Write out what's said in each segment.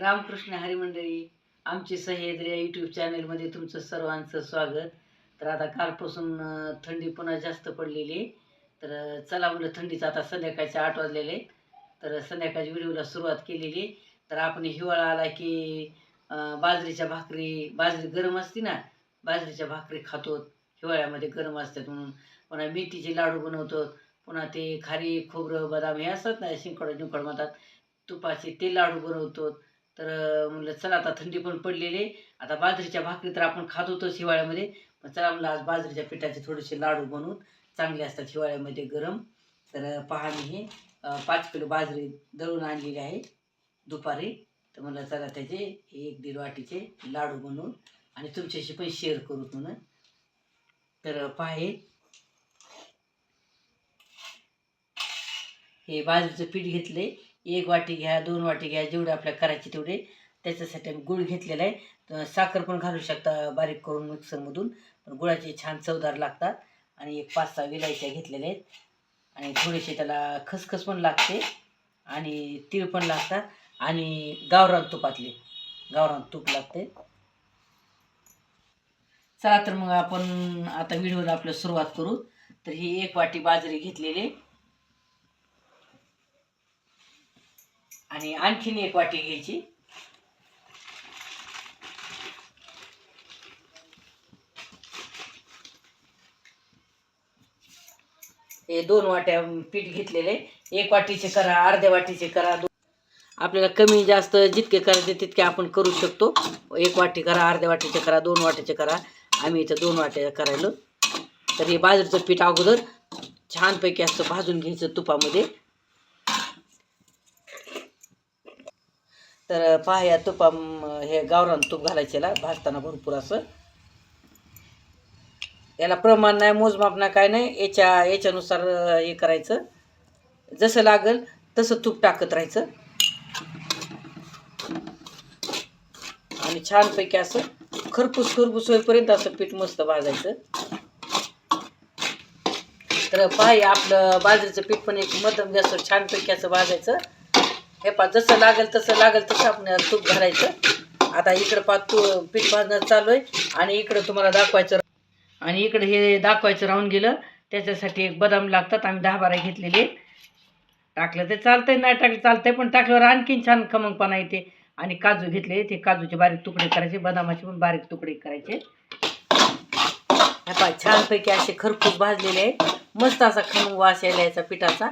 रामकृष्ण हरिमंडळी आमची सह्याद्री या यूट्यूब चॅनलमध्ये तुमचं सर्वांचं स्वागत. तर आता कालपासून थंडी पुन्हा जास्त पडलेली तर चला म्हणलं थंडीचं आता संध्याकाळचे आठ वाजलेले तर संध्याकाळच्या व्हिडिओला सुरुवात केलेली तर आपण हिवाळा आला की बाजरीच्या भाकरी बाजरी गरम असते ना बाजरीच्या भाकरी खातो. हिवाळ्यामध्ये गरम असतात म्हणून. पुन्हा मेथीचे लाडू बनवतो. पुन्हा ते खारी खोबरं बदाम हे असतात ना शिंकड जिंकड म्हणतात. तुपाचे ते लाडू बनवतो. तर म्हणलं चला आता थंडी पण पडलेली आहे. आता बाजरीच्या भाकरी तर आपण खात होतोच हिवाळ्यामध्ये. पण चला म्हणलं आज बाजरीच्या पिठाचे थोडेसे लाडू बनवून चांगले असतात हिवाळ्यामध्ये गरम. तर पहा मी हे पाच किलो बाजरी दळून आणलेली आहे दुपारी. तर म्हणलं चला त्याचे एक दीड वाटीचे लाडू बनवून आणि तुमच्याशी पण शेअर करू म्हणून. तर पहा हे. हे बाजरीचं पीठ घेतले एक वाटी घ्या दोन वाटी घ्या जेवढे आपल्याला करायचे तेवढे. त्याच्यासाठी आम्ही गुळ घेतलेला आहे. तर साखर पण घालू शकता बारीक करून मिक्सरमधून. पण गुळाचे छान चवदार लागतात. आणि एक पाच सहा विलायच्या घेतलेल्या आहेत. आणि थोडेसे त्याला खसखस पण लागते. आणि तीळ पण लागतात. आणि गावरान तुपातले गावरान तूप लागते. चला तर मग आपण आता व्हिडिओला आपलं सुरुवात करू. तर ही एक वाटी बाजरी घेतलेली आणि आणखीन एक वाटी घ्यायची. हे दोन वाट्या पीठ घेतलेले. एक वाटीचे करा अर्ध्या वाटीचे करा. आपल्याला कमी जास्त जितके करायचे तितके आपण करू शकतो. एक वाटी करा अर्ध्या वाटीचे करा दोन वाट्याचे करा. आम्ही इथं दोन वाट्या करायलो. तर हे बाजरीचं पीठ अगोदर छानपैकी असं भाजून घ्यायचं तुपामध्ये. तर पहा या तुपा हे गावरान तूप घालायचेला भाजताना भरपूर असं. याला प्रमाण नाही मोजमाप नाही काय नाही याच्या याच्यानुसार हे करायचं. जसं लागल तसं तूप टाकत राहायचं. आणि छानपैकी असं खरपूस खरपूस होईपर्यंत असं पीठ मस्त भाजायचं. तर पहा आपलं बाजरीचं पीठ पण एक मध्यम गॅसवर छानपैकी असं भाजायचं. हे पा जसं लागेल तसं लागेल तसं आपण तूप घालायचं. आता इकडं पा तू पीठ भाजणं चालू आहे आणि इकडं तुम्हाला दाखवायचं आणि इकडं हे दाखवायचं राहून गेलं त्याच्यासाठी एक बदाम लागतात आम्ही दहा बारा घेतलेले. टाकलं ते चालतंय नाही टाकलं चालतंय पण टाकल्यावर आणखीन छान खमंगपणा येते. आणि काजू घेतले ते काजूचे बारीक तुकडे करायचे बदामाचे पण बारीक तुकडे करायचे. ह्या पहा छानपैकी असे खरपूस भाजलेले आहे. मस्त असा खमंग वास यायला याचा पिठाचा.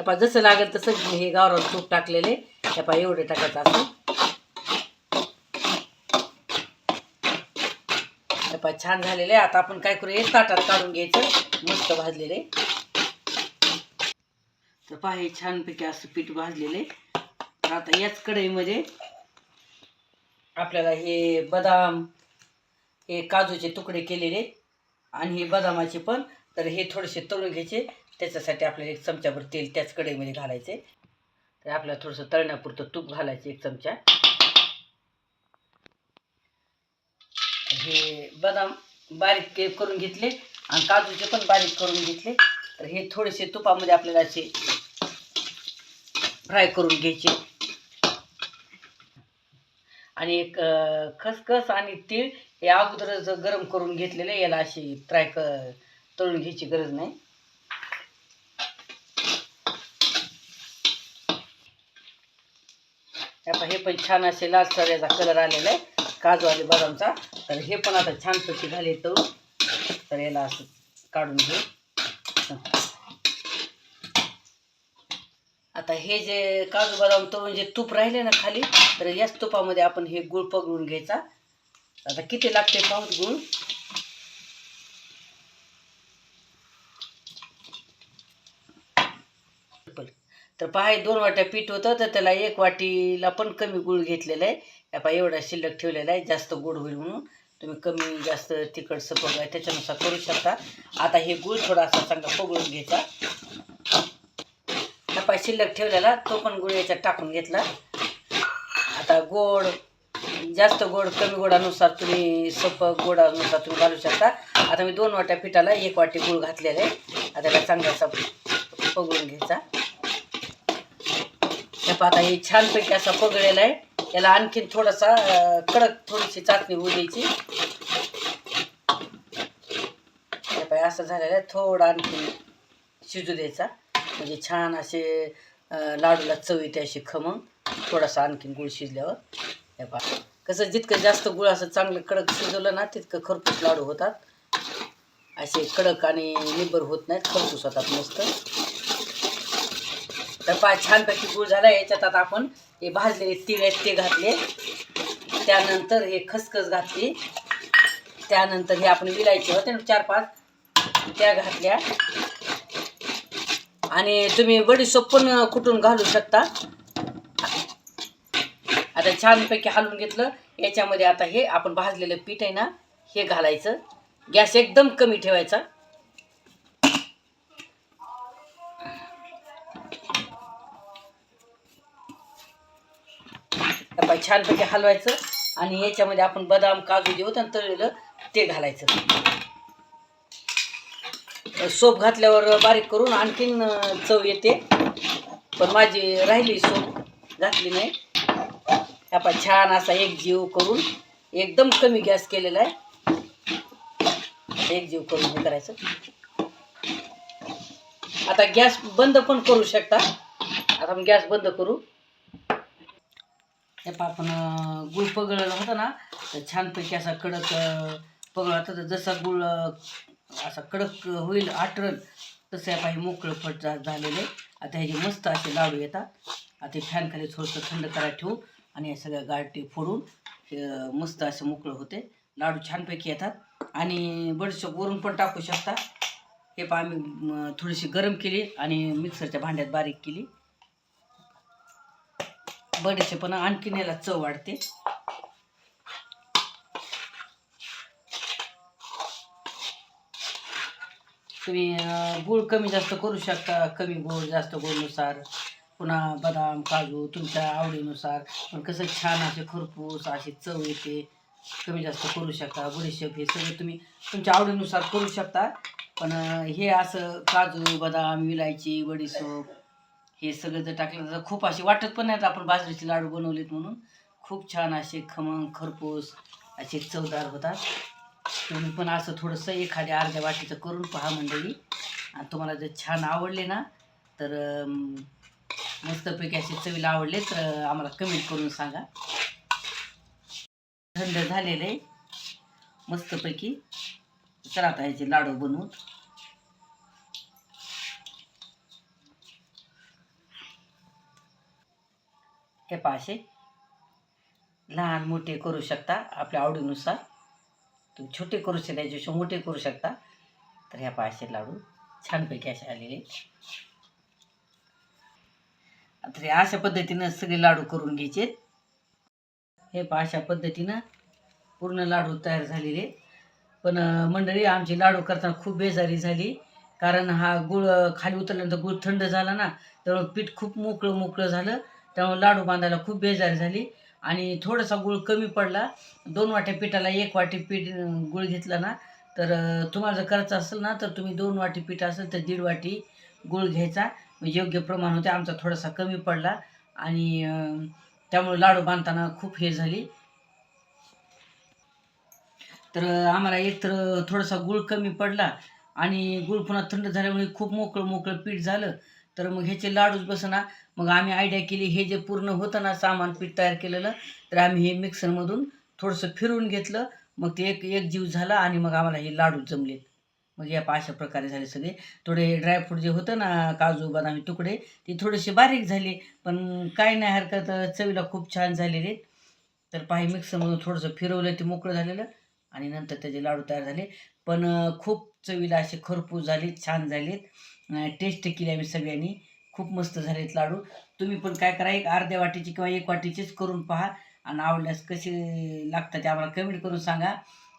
हे पहा जसं लागेल तसं हे गावरान तूप टाकलेले. हे पहा एवढे टाकायचं असं. हे पहा छान झालेले. आता आपण काय करू हे ताटात काढून घ्यायचं. मस्त भाजलेले. तर पहा हे छानपैकी असं पीठ भाजलेले. तर आता याच कढईमध्ये आपल्याला हे बदाम हे काजूचे तुकडे केलेले. आणि हे बदामाचे पण. तर हे थोडेसे तळून घ्यायचे. त्याच्यासाठी आपल्याला एक चमचाभर तेल त्याच कढईमध्ये घालायचे तर आपल्याला थोडंसं तळण्यापुरतं तूप घालायचं एक चमचा. हे बदाम बारीक करून घेतले आणि काजूचे पण बारीक करून घेतले. तर हे थोडेसे तुपामध्ये आपल्याला असे फ्राय करून घ्यायचे. आणि एक खसखस आणि तीळ हे अगोदरच गरम करून घेतलेले याला अशी फ्राय क तळून घ्यायची गरज नाही. हे हे पण छान असे लाल याचा कलर आलेला आहे. काजू आणि बदामचा. तर हे पण आता छानपैकी झाले तळून तर याला असं काढून घेऊ. आता हे जे काजू बदाम तळून जे म्हणजे तूप राहिले ना खाली तर याच तुपामध्ये आपण हे गुळ पगळून घ्यायचा. आता किती लागते पाहूत गुळ? तर पहा दोन वाट्या पीठ होतं तर त्याला एक वाटीला पण कमी गुळ घेतलेला आहे. या पहा एवढा शिल्लक ठेवलेला आहे जास्त गोड होईल म्हणून. तुम्ही कमी जास्त तिखट सपक आहे त्याच्यानुसार करू शकता. आता हे गुळ थोडासा चांगला पगळून घ्यायचा. हा पाय शिल्लक ठेवलेला तो पण गुळ याच्यात टाकून घेतला. आता गोड जास्त गोड कमी गोडानुसार तुम्ही सपक गोडानुसार तुम्ही घालू शकता. आता मी दोन वाट्या पिठाला एक वाटी गुळ घातलेला आहे. आता त्याला चांगला असा पगळून घ्यायचा. हे पाहता हे छानपैकी असा पगळेला आहे. याला आणखीन थोडासा कडक थोडीशी चाचणी होऊ द्यायची. हे असं झालेलं आहे. थोडा आणखी शिजू द्यायचा. म्हणजे छान असे लाडूला चव येते अशी खमंग. थोडासा आणखीन गुळ शिजल्यावर. हे पहा. कसं जितकं जास्त गुळ असं चांगलं कडक शिजवलं ना तितकं खरपूस लाडू होतात. असे कडक आणि निबर होत नाहीत खरपूस होतात मस्त. तर पहा छानपैकी गुळ झाला. याच्यात आता आपण हे भाजलेले तीळ आहेत ते घातले. त्यानंतर हे खसखस घातली. त्यानंतर हे आपण विलायचे होते ना चार पाच त्या घातल्या. आणि तुम्ही बडीसोप पण कुटून घालू शकता. आता छानपैकी हलवून घेतलं. याच्यामध्ये आता हे आपण भाजलेलं पीठ आहे ना हे घालायचं. गॅस एकदम कमी ठेवायचा. आता छानपैकी हलवायचं आणि याच्यामध्ये आपण बदाम काजू जे होतं तळलेलं ते घालायचं. सोप घातल्यावर बारीक करून आणखीन चव येते. पण माझी राहिली सोप घातली नाही. आपण छान असा एक जीव करून एकदम कमी गॅस केलेला आहे. एक जीव करून हे करायचं. आता गॅस बंद पण करू शकता. आता आपण गॅस बंद करू. त्या पहा आपण गुळ पगळलं होता ना तर छानपैकी असा कडक पगळला होता. तर जसा गुळ असा कडक होईल आटरल तसं या पाहिजे मोकळं फट झालेलं झालेले आता ह्याचे मस्त असे लाडू येतात आता फॅनखाली फॅन खाली थोडंसं थंड करायला ठेवू आणि या सगळ्या गाठी फोडून मस्त असं मोकळं होते. लाडू छानपैकी येतात. आणि बडशोप वरून पण टाकू शकता. हे पहा आम्ही थोडीशी गरम केली आणि मिक्सरच्या भांड्यात बारीक केली. बडीचे पण आणखीन याला चव वाढते. तुम्ही गूळ कमी जास्त करू शकता. कमी गोड जास्त गोडनुसार पुन्हा बदाम काजू तुमच्या आवडीनुसार. पण कसं छान असे खरपूस अशी चव येते. कमी जास्त करू शकता. बडीशेप हे सगळं तुम्ही तुमच्या आवडीनुसार करू शकता. पण हे असं काजू बदाम विलायची बडीशेप हे सगळं जर टाकलं तर खूप असे वाटत पण नाहीत आपण बाजरीचे लाडू बनवलेत म्हणून. खूप छान असे खमंग खरपूस असे चवदार होतात. तुम्ही पण असं थोडंसं एखाद्या अर्ध्या वाटीचं करून पहा मंडळी. आणि तुम्हाला जर छान आवडले ना तर मस्तपैकी असे चवीला आवडले तर आम्हाला कमेंट करून सांगा. थंड झालेले मस्तपैकी. चला आता ह्याचे लाडू बनवून हे पाशे. लहान मोठे करू शकता आपल्या आवडीनुसार. तुम्ही छोटे करू शकता त्याच्यापेक्षा मोठे करू शकता. तर ह्या पाचशे लाडू छानपैकी असे आलेले तर हे अशा पद्धतीनं सगळे लाडू करून घ्यायचे हे पहा अशा पद्धतीनं पूर्ण लाडू तयार झालेले पण मंडळी आमची लाडू करताना खूप बेजारी झाली. कारण हा गुळ खाली उतरल्यानंतर गुळ थंड झाला ना त्यामुळे पीठ खूप मोकळं मोकळं झालं. त्यामुळे लाडू बांधायला खूप बेजारी झाली आणि थोडासा गुळ कमी पडला. दोन वाट्या पिठाला एक वाटी पीठ गुळ घेतला ना तर तुम्हाला जर करायचं असेल ना तर तुम्ही दोन वाटी पीठ असेल तर दीड वाटी गुळ घ्यायचा. म्हणजे योग्य प्रमाण होते आमचा थोडासा कमी पडला आणि त्यामुळे लाडू बांधताना खूप हे झाली. तर आम्हाला एकतर थोडासा गुळ कमी पडला आणि गुळ पुन्हा थंड झाल्यामुळे खूप मोकळं मोकळं पीठ झालं. तर मग ह्याचे लाडूच बसना. मग आम्ही आयडिया केली हे जे पूर्ण होतं ना सामान पीठ तयार केलेलं तर आम्ही हे मिक्सरमधून थोडंसं फिरवून घेतलं. मग ते एक एक जीव झाला आणि मग आम्हाला हे लाडू जमलेत मग या अशा प्रकारे झाले सगळे. थोडे ड्रायफ्रूट जे होतं ना काजू बदामी तुकडे ते थोडेसे बारीक झाले. पण काय नाही हरकत चवीला खूप छान झालेले. तर पाही मिक्सरमधून थोडंसं फिरवलं ते मोकळं झालेलं. आणि नंतर त्याचे लाडू तयार झाले. पण खूप चवीला असे खरपूस झालेत छान झालेत. टेस्ट केली आम्ही सगळ्यांनी. खूप मस्त झालेत लाडू. तुम्ही पण काय करा एक अर्ध्या वाटीची किंवा एक वाटीचीच करून पहा. आणि आवडल्यास कसे लागतात ते आम्हाला कमेंट करून सांगा.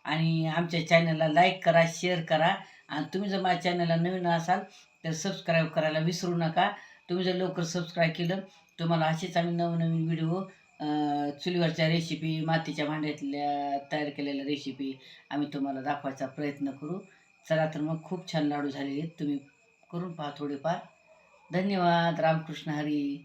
आणि आमच्या चॅनलला लाईक करा शेअर करा. आणि तुम्ही जर माझ्या चॅनलला नवीन असाल तर सबस्क्राईब करायला विसरू नका. तुम्ही जर लवकर सबस्क्राईब केलं तुम्हाला असेच आम्ही नवनवीन व्हिडिओ चुलीवरच्या रेसिपी मातीच्या भांड्यातल्या तयार केलेल्या रेसिपी आम्ही तुम्हाला दाखवायचा प्रयत्न करू. चला तर मग खूप छान लाडू झालेले आहेत. तुम्ही करून पहा थोडेफार. धन्यवाद. रामकृष्ण हरी.